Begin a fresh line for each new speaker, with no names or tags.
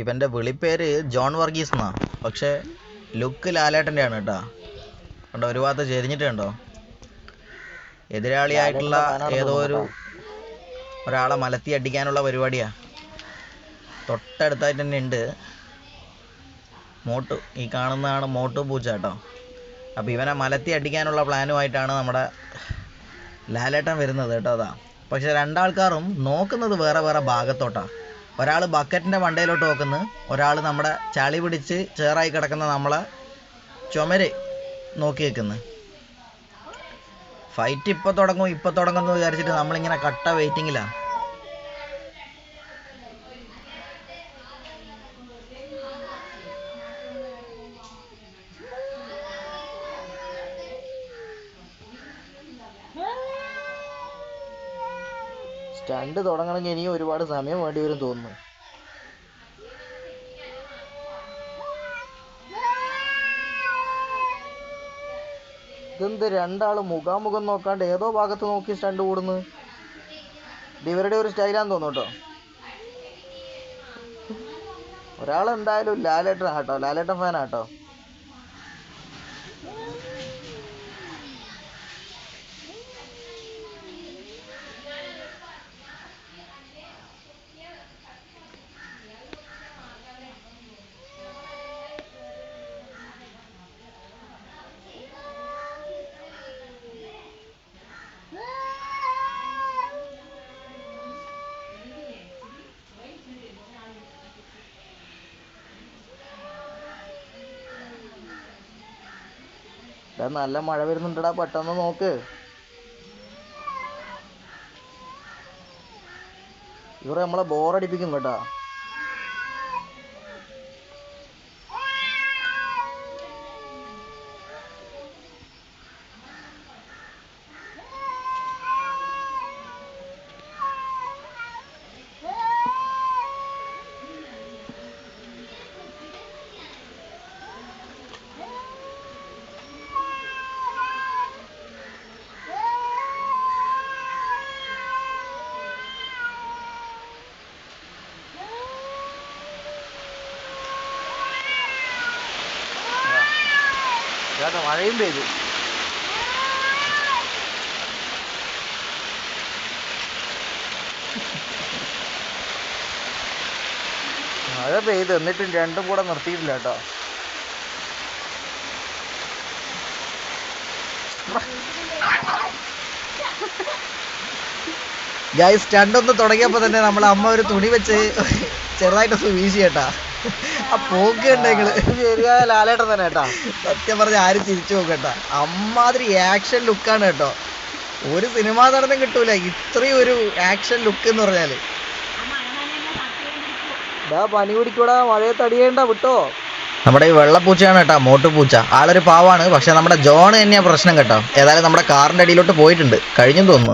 ഇവന്റെ വിളിപ്പേര് ജോൺ വർഗീസ് എന്നാ. പക്ഷേ ലുക്ക് ലാലേട്ടന്റെ ആണ് കേട്ടോ. കണ്ടോ ഒരു ഭാഗത്ത് ചെരിഞ്ഞിട്ട് കണ്ടോ എതിരാളിയായിട്ടുള്ള ഏതോ ഒരു ഒരാളെ മലത്തി അടിക്കാനുള്ള പരിപാടിയാ. തൊട്ടടുത്തായിട്ട് തന്നെ ഉണ്ട്. മോട്ടു ഈ കാണുന്നതാണ് മോട്ടു പൂച്ച കേട്ടോ. അപ്പോൾ ഇവനെ മലത്തി അടിക്കാനുള്ള പ്ലാനുമായിട്ടാണ് നമ്മുടെ ലാലേട്ടൻ വരുന്നത് കേട്ടോ അതാ. പക്ഷെ രണ്ടാൾക്കാരും നോക്കുന്നത് വേറെ വേറെ ഭാഗത്തോട്ടാണ് ഒരാൾ ബക്കറ്റിന്റെ മണ്ടയിലോട്ട് നോക്കുന്നു. ഒരാൾ നമ്മുടെ ചളി പിടിച്ച് ചേറായി കിടക്കുന്ന നമ്മളെ ചുമര് നോക്കി വെക്കുന്നു ഫൈറ്റ് ഇപ്പോൾ തുടങ്ങും ഇപ്പോൾ തുടങ്ങും എന്ന് വിചാരിച്ചിട്ട് നമ്മളിങ്ങനെ കട്ട വെയിറ്റിങ്ങിലാണ് സ്റ്റണ്ട് തുടങ്ങണമെങ്കിൽ ഇനിയും ഒരുപാട് സമയം വേണ്ടി വരും തോന്നുന്നു. ഇതെന്ത് രണ്ടാൾ മുഖാമുഖം നോക്കാണ്ട് ഏതോ ഭാഗത്ത് നോക്കി സ്റ്റണ്ട് കൂടുന്നു. ഇത് ഇവരുടെ ഒരു സ്റ്റൈലാന്ന് തോന്നുന്നു കേട്ടോ. ഒരാൾ എന്തായാലും ലാലേട്ടൻ കേട്ടോ ലാലേട്ടൻ ഫാനാ എടാ നല്ല മഴ വരുന്നുണ്ടടാ പെട്ടെന്ന് നോക്ക്. ഇവർ നമ്മളെ ബോറടിപ്പിക്കും കേട്ടാ. ചേട്ടാ മഴയും പെയ്തു. മഴ പെയ്ത് എന്നിട്ടും രണ്ടും കൂടെ നിർത്തിയിട്ടില്ല കേട്ടോ. ഗൈസ് രണ്ടൊന്ന് തുടങ്ങിയപ്പോൾ തന്നെ നമ്മൾ അമ്മ ഒരു തുണി വെച്ച് ചെറുതായിട്ടൊന്ന് വീശി ആ പോക്ക് ഉണ്ടെങ്കിൽ ശരിയായ ലാലേട്ടൻ തന്നെ കേട്ടാ. സത്യം പറഞ്ഞ ആരും തിരിച്ചു നോക്കട്ടാ അമ്മാതിരി ആക്ഷൻ ലുക്കാണ് കേട്ടോ. ഒരു സിനിമ നടന്നും കിട്ടൂല. ഇത്രയും ഒരു ആക്ഷൻ ലുക്ക് എന്ന് പറഞ്ഞാൽ. പനി പിടിക്കൂടാ മഴയെ തടിയേണ്ട വിട്ടോ. നമ്മുടെ ഈ വെള്ളപ്പൂച്ചയാണ് കേട്ടോ മോട്ടുപൂച്ച. ആളൊരു പാവാണ് പക്ഷെ നമ്മുടെ ജോൺ തന്നെയാ പ്രശ്നം കേട്ടോ. ഏതായാലും നമ്മുടെ കാറിന്റെ അടിയിലോട്ട് പോയിട്ടുണ്ട്. കഴിഞ്ഞു തോന്നുന്നു.